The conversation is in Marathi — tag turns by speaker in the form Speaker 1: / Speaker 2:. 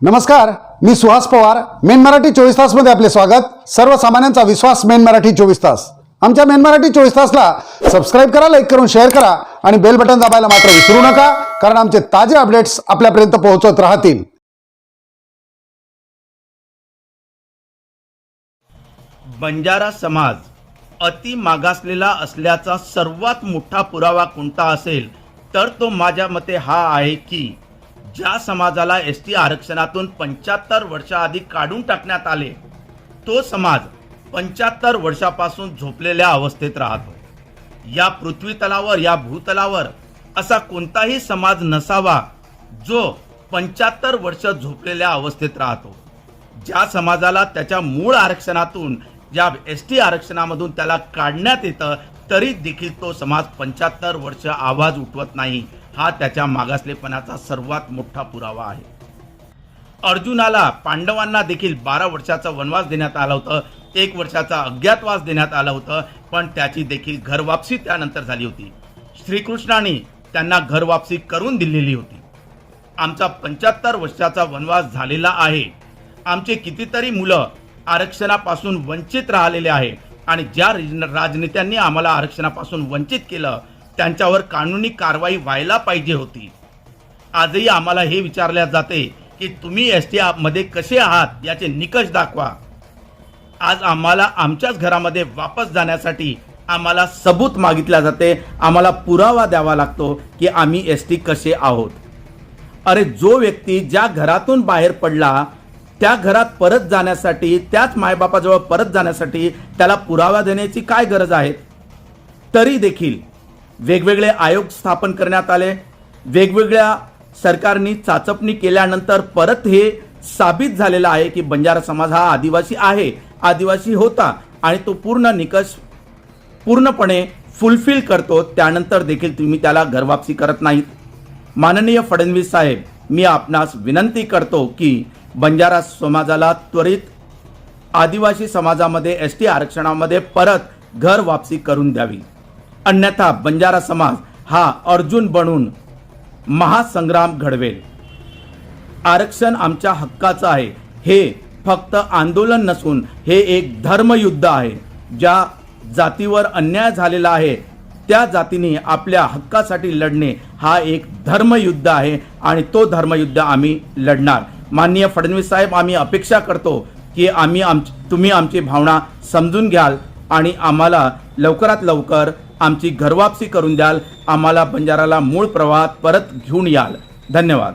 Speaker 1: नमस्कार मी सुहास पवार. मेन मराठी चोवीस तासमध्ये आपले स्वागत. सर्वसामान्यांचा विश्वास मेन मराठी चोवीस तास. आमच्या मेन मराठी चोवीस तासला सबस्क्राईब करा लाईक करून शेअर करा आणि बेल बटन दाबायला मात्र विसरू नका कारण आमचे ताजे अपडेट्स आपल्यापर्यंत पोहोचत राहतील.
Speaker 2: बंजारा समाज अति मागासलेला असल्याचा सर्वात मोठा पुरावा कोणता असेल तर तो माझ्या मते हा आहे की ज्या समाजाला एस टी आरक्षणातून पंच्याहत्तर वर्षाआधी काढून टाकण्यात आले तो समाज पंच्याहत्तर वर्षापासून झोपलेल्या अवस्थेत राहतो. या पृथ्वी तलावर या भूतलावर असा कोणताही समाज नसावा जो पंच्याहत्तर वर्ष झोपलेल्या अवस्थेत राहतो. ज्या समाजाला त्याच्या मूळ आरक्षणातून ज्या एस टी आरक्षणामधून त्याला काढण्यात येतं तरी देखील तो समाज पंच्याहत्तर वर्ष आवाज उठवत नाही. हा त्याच्या मागासलेपणाचा सर्वात मोठा पुरावा आहे. अर्जुनाला पांडवांना देखील बारा वर्षाचा वनवास देण्यात आला होतं. एक वर्षाचा अज्ञातवास देण्यात आलं होतं पण त्याची देखील घरवापसी त्यानंतर झाली होती. श्रीकृष्णाने त्यांना घरवापसी करून दिलेली होती. आमचा पंच्याहत्तर वर्षाचा वनवास झालेला आहे. आमचे कितीतरी मुलं आरक्षणापासून वंचित राहिलेले आहे आणि ज्या राजनेत्यांनी आम्हाला आरक्षणापासून वंचित केलं त्यांच्यावर कानूनी कारवाई व्हायला पाहिजे होती. आजही आम्हाला हे विचारले जाते की तुम्ही एस टी मध्ये कसे आहात याचे निकष दाखवा. आज आम्हाला आमच्याच घरामध्ये वापस जाण्यासाठी आम्हाला सबूत मागितल्या जाते. आम्हाला पुरावा द्यावा लागतो की आम्ही एस टी कसे आहोत. अरे जो व्यक्ती ज्या घरातून बाहेर पडला त्या घरात परत जाण्यासाठी त्याच मायबापाजवळ परत जाण्यासाठी त्याला पुरावा देण्याची काय गरज आहे? तरी देखील वेगवेगळे आयोग स्थापन करण्यात आले. वेगवेगळ्या सरकारनी चाचपणी केल्यानंतर परत हे साबित झालेलं आहे की बंजारा समाज हा आदिवासी आहे. आदिवासी होता आणि तो पूर्ण निकष पूर्णपणे फुलफिल करतो. त्यानंतर देखील तुम्ही त्याला घरवापसी करत नाहीत. माननीय फडणवीस साहेब मी आपणास विनंती करतो की बंजारा समाजाला त्वरित आदिवासी समाजामध्ये एस टी आरक्षणामध्ये परत घर वापसी करून द्यावी. अन्यथा बंजारा समाज हा अर्जुन बनून महासंग्राम घडवेल. आरक्षण आमच्या हक्काचं आहे. हे फक्त आंदोलन नसून हे एक धर्मयुद्ध आहे. ज्या जातीवर अन्याय झालेला आहे त्या जातीने आपल्या हक्कासाठी लढणे हा एक धर्मयुद्ध आहे आणि तो धर्मयुद्ध आम्ही लढणार. माननीय फडणवीस साहेब आम्ही अपेक्षा करतो की आम्ही आम तुम्ही आमची भावना समजून घ्याल आणि आम्हाला लवकरात लवकर आमची घरवापसी करून द्याल. आम्हाला बंजाराला मूळ प्रवाहात परत घेऊन याल. धन्यवाद.